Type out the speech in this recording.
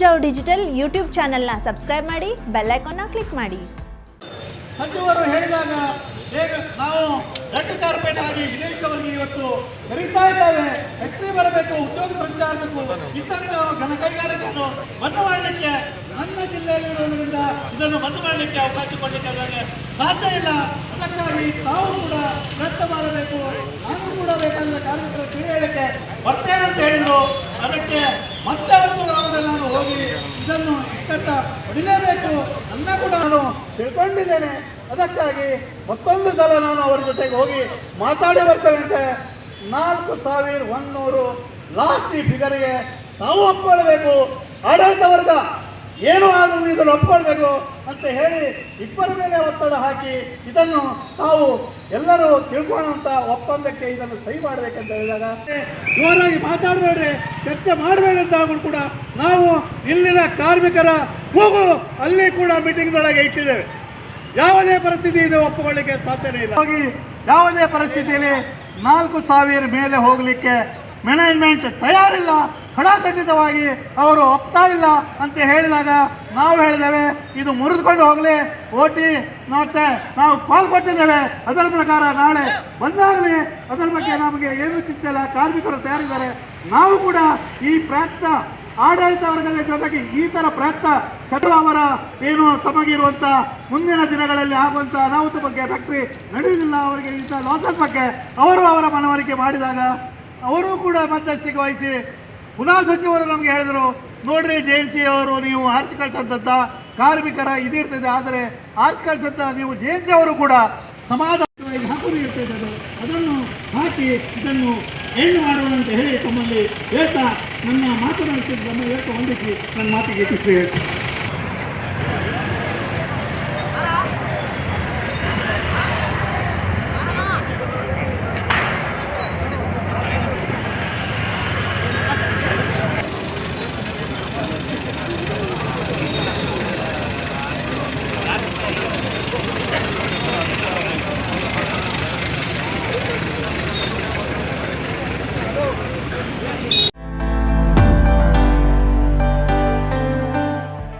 ಮುಂಜಾವು digital YouTube ಚಾನೆಲ್ನ subscribe ಮಾಡಿ bell ಐಕಾನ್ನ ಕ್ಲಿಕ್ ಮಾಡಿ. ಸಚಿವರು ಹೇಳಿದಾಗ ಹೇಗೆ ನಾವು ರೆಡ್ ಕಾರ್ಪೆಟ್ ಆಗಿ ವಿದೇಶದವರಿಗೆ ಇವತ್ತು ಕರೀತಾ ಇದ್ದಾವೆ. ಫ್ಯಾಕ್ಟ್ರಿ ಬರಬೇಕು, ಉದ್ಯೋಗ ಸೃಷ್ಟಿ ಆಗಬೇಕು ಇತರ ಘನ ಕೈಗಾರಿಕೆಯನ್ನು ಬಂದ್ ಮಾಡಲಿಕ್ಕೆ ನನ್ನ ಜಿಲ್ಲೆಯಲ್ಲಿರುವುದರಿಂದ ಇದನ್ನು ಬಂದ್ ಮಾಡಲಿಕ್ಕೆ ಅವಕಾಶ ಕೊಡಲಿಕ್ಕೆ ನನಗೆ ಸಾಧ್ಯ ಇಲ್ಲ. ಅದಕ್ಕಾಗಿ ತಾವು ಕೂಡ ಪ್ರಯತ್ನ ಮಾಡಬೇಕು. ನಾನು ಕೂಡ ಬೇಕಾದ ಕಾರ್ಮಿಕರ ತಿಳಿಯಲಿಕ್ಕೆ ಬರ್ತೇನೆ ಅಂತ ಹೇಳಿದ್ರು. ಅದಕ್ಕೆ ಮತ್ತೆ ಒಂದು ನಾನು ಹೋಗಿ ಇದನ್ನು ಇಕ್ಕಟ್ಟ ಹೊಡಿಲೇಬೇಕು ನನ್ನ ಕೂಡ ನಾನು ತಿಳ್ಕೊಂಡಿದ್ದೇನೆ. ಅದಕ್ಕಾಗಿ ಮತ್ತೊಂದು ಸಲ ನಾನು ಅವರ ಜೊತೆಗೆ ಹೋಗಿ ಮಾತಾಡಿ ಬರ್ತೇವೆ ನಾಲ್ಕು ಸಾವಿರ ಒಂದೂರು ಲಾಸ್ಟ್ ಈ ಫಿಗರ್ಗೆ ತಾವು ಒಪ್ಪಿಕೊಳ್ಬೇಕು ಆಡಳಿತ ವರ್ಗ. ಏನು ಆದರೂ ಇದನ್ನು ಒಪ್ಕೊಳ್ಬೇಕು ಅಂತ ಹೇಳಿ ಇಬ್ಬರ ಮೇಲೆ ಒತ್ತಡ ಹಾಕಿ ಇದನ್ನು ತಾವು ಎಲ್ಲರೂ ತಿಳ್ಕೊಳ್ಳುವಂತ ಒಪ್ಪಂದಕ್ಕೆ ಇದನ್ನು ಸಹಿ ಮಾಡಬೇಕಂತ ಹೇಳಿದಾಗ ಜೋರಾಗಿ ಮಾತಾಡಬೇಡ್ರಿ, ಚರ್ಚೆ ಮಾಡಬೇಡಿ ಅಂತ ಆದ್ರೂ ಕೂಡ ನಾವು ಇಲ್ಲಿನ ಕಾರ್ಮಿಕರ ಕೂಗು ಅಲ್ಲಿ ಕೂಡ ಮೀಟಿಂಗ್ದೊಳಗೆ ಇಟ್ಟಿದ್ದೇವೆ. ಯಾವುದೇ ಪರಿಸ್ಥಿತಿ ಇದು ಒಪ್ಪಿಕೊಳ್ಳಿಕ್ಕೆ ಸಾಧ್ಯನೇ ಇಲ್ಲ. ಹೋಗಿ ಯಾವುದೇ ಪರಿಸ್ಥಿತಿಯಲ್ಲಿ ನಾಲ್ಕು ಸಾವಿರ ಮೇಲೆ ಹೋಗಲಿಕ್ಕೆ ಮ್ಯಾನೇಜ್ಮೆಂಟ್ ತಯಾರಿಲ್ಲ. ಖಡಾಖಂಡಿತವಾಗಿ ಅವರು ಒಪ್ತಾ ಇಲ್ಲ ಅಂತ ಹೇಳಿದಾಗ ನಾವು ಹೇಳಿದ್ದೇವೆ, ಇದು ಮುರಿದುಕೊಂಡು ಹೋಗಲಿ, ಓಟಿ ಮತ್ತೆ ನಾವು ಕಾಲ್ ಕೊಟ್ಟಿದ್ದೇವೆ. ಅದರ ಪ್ರಕಾರ ನಾಳೆ ಬಂದಾಗಲೇ ಅದರ ಬಗ್ಗೆ ನಮಗೆ ಏನು ಚಿಂತೆ ಇಲ್ಲ ಕಾರ್ಮಿಕರು ತಯಾರಿದ್ದಾರೆ. ನಾವು ಕೂಡ ಈ ಪ್ರಯತ್ನ ಆಡಳಿತ ವರ್ಗದ ಜೊತೆಗೆ ಈ ಥರ ಪ್ರಯತ್ನ ಕಟು ಅವರ ಏನು ತಮಗಿರುವಂಥ ಮುಂದಿನ ದಿನಗಳಲ್ಲಿ ಆಗುವಂತ ಅನಾಹುತ ಬಗ್ಗೆ ಫ್ಯಾಕ್ಟ್ರಿ ನಡೆಯುವುದಿಲ್ಲ. ಅವರಿಗೆ ಇಂಥ ಲಾಸಸ್ ಬಗ್ಗೆ ಅವರು ಅವರ ಮನವರಿಕೆ ಮಾಡಿದಾಗ ಅವರು ಕೂಡ ಮಧ್ಯಸ್ಥಿಕೆ ವಹಿಸಿ ಪುನಃ ಸಚಿವರು ನಮಗೆ ಹೇಳಿದರು, ನೋಡ್ರಿ ಜೆ ಎನ್ ಸಿ ಅವರು ನೀವು ಆರ್ಚ್ ಕಳ್ಸಂತ ಕಾರ್ಮಿಕರ ಇದಿರ್ತದೆ ಆದರೆ ಆರ್ಚ್ ಕಳ್ಸಂತ ನೀವು ಜೆ ಎನ್ ಸಿ ಅವರು ಕೂಡ ಸಮಾಧಾನವಾಗಿ ಹಾಕುವುದು ಇರ್ತದೆ ಅದನ್ನು ಹಾಕಿ ಇದನ್ನು ಹೆಣ್ಣು ಮಾಡೋಣ ಅಂತ ಹೇಳಿ ತಮ್ಮಲ್ಲಿ ಹೇಳ್ತಾ ನನ್ನ ಮಾತನಾಡ್ತಿದ್ದು ನಮ್ಮ ಹೇಳ್ತಾ ಹೊಂದಿಸಿ ನನ್ನ ಮಾತಿಗೆ ಹೇಳ್ತೀನಿ.